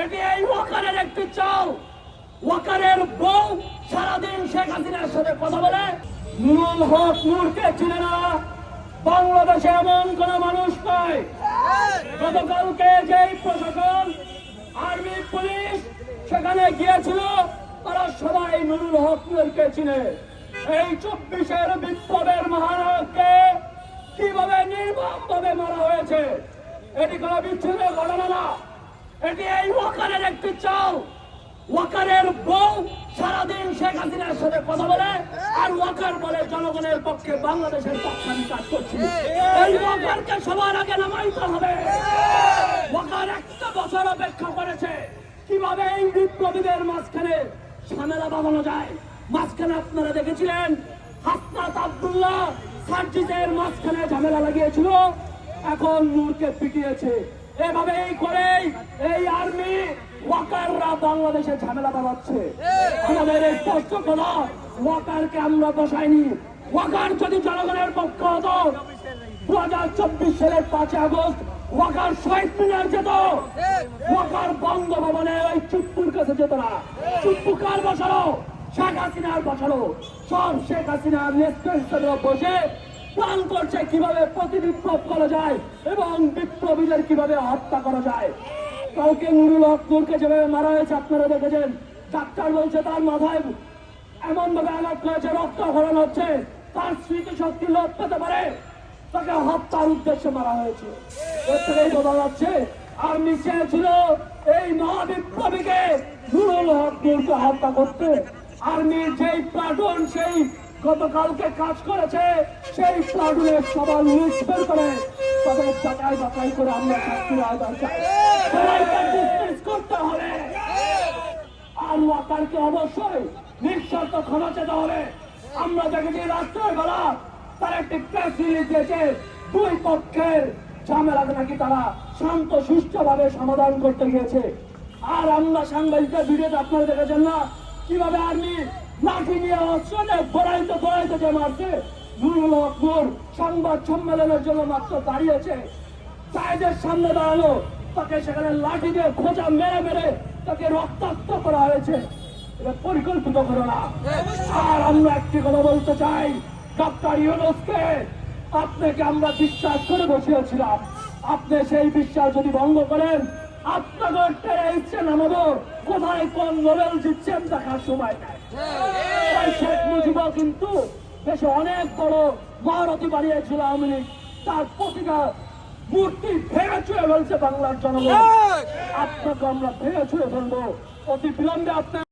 এটি এই ওয়াকারের একটি চাল। ওয়াকারের বউ সারাদিন শেখ হাসিনার সাথে কথা বলে, নুরুল হক নূরকে চিনে না। বাংলাদেশে এমন কোন মানুষ নয় গতকালকে যেই প্রশাসন, আর্মি, পুলিশ সেখানে গিয়েছিল, তারা সবাই নুরুল হক নূরকে চিনে। এই চব্বিশের বিপ্লবের মহানায়ককে কীভাবে নির্মম ভাবে মারা হয়েছে, এটি কোনো বিচ্ছিন্ন ঘটনা না। এটি এই ওয়াকারের একটি চাল। ওয়াকারের বউ সারাদিন শেখ হাসিনার সাথে কথা বলে আর ওয়াকার বলে জনগণের পক্ষে বাংলাদেশের পক্ষে আমি কাজ করছি। এই ওয়াকারকে সবার আগে নামাইতে হবে। ওয়াকার একটা বছর অপেক্ষা করেছে। কীভাবে এই বিপ্লবীদের মাঝখানে ঝামেলা বাঁধানো যায়? মাঝখানে আপনারা দেখেছিলেন হাসনাত আব্দুল্লাহ সার্জিসের মাঝখানে ঝামেলা লাগিয়েছিল। এখন নূরকে পিটিয়েছে। এভাবেই করেই এই আর্মি ওয়াকাররা বাংলাদেশে ঝামেলা বাড়াচ্ছে আমাদের এই স্পষ্ট কথা ওয়াকারকে আমরা বসাইনি। ওয়াকার যদি জনগণের পক্ষ হতো দু হাজার চব্বিশ সালের পাঁচই আগস্ট ওয়াকার শহীদ মিনার যেত। ওয়াকার বঙ্গভবনে ওই চুপ্পুর কাছে যেত না। চুপ্পু কার বসানো শেখ হাসিনার বসানো সব শেখ হাসিনার নেতৃত্বে বসে প্ল্যান করছে কীভাবে প্রতি বিপ্লব করা যায় এবং বিপ্লবীদের কীভাবে হত্যা করা যায়? কালকে নুরুল হক যেভাবে মারা হয়েছে আপনারা দেখেছেন। ডাক্তার বলছে তার মাথায় এমন ভাবে আঘাত হয়েছে রক্ত হরণ হচ্ছে। তার স্মৃতি শক্তি লোপ পেতে পারে। তাকে হত্যার উদ্দেশ্যে মারা হয়েছে। বোঝা যাচ্ছে, আর্মি চেয়েছিল এই মহাবিপ্লবীকে নুরুল হক হত্যা করতে। আর্মির যেই প্লাটুন, সেই গতকালকে কাজ করেছে, সেই প্লাটুনের সবার লিস্ট করে তাদের যাচাই বাছাই করে আমরা শাস্তির আওতায় চাই করতে হবে। আর ওয়াকারকে অবশ্যই নিঃশর্ত ক্ষমা হবে। আমরা দেখেছি রাষ্ট্রের বেলা তার একটি প্রেস রিলিজ দিয়েছে, দুই পক্ষের ঝামেলা নাকি তারা শান্ত সুস্থ ভাবে সমাধান করতে গিয়েছে। আর আমরা সাংবাদিকদের ভিডিওতে আপনারা দেখেছেন না? কীভাবে আর্মি লাঠি নিয়ে অস্ত্র নিয়ে দৌড়াইতে দৌড়াইতে যে মারছে, নুরুল সংবাদ সম্মেলনের জন্য মাত্র দাঁড়িয়েছে। চাইদের সামনে দাঁড়ানো তাকে সেখানে লাঠি দিয়ে খোঁজা মেরে মেরে তাকে রক্তাক্ত করা হয়েছে। পরিকল্পিত ঘটনা আর আমরা একটি কথা বলতে চাই, ডক্টর ইউনুসকে আপনাকে আমরা বিশ্বাস করে বসিয়েছিলাম। আপনি সেই বিশ্বাস যদি ভঙ্গ করেন, আপনাকে ইচ্ছে নামাবো কোথায় কোন নোবেল জিতছেন দেখার সময় তাই শেখ মুজিবুর কিন্তু দেশে অনেক বড় মহারথী বানিয়েছিল আওয়ামী লীগ। তার প্রতিটা মূর্তি ভেঙে ছুঁয়ে ফেলছে বাংলার জনগণ। আপনাকে আমরা ভেঙে ছুঁয়ে ফেলব। অতি বিলম্বে আপনার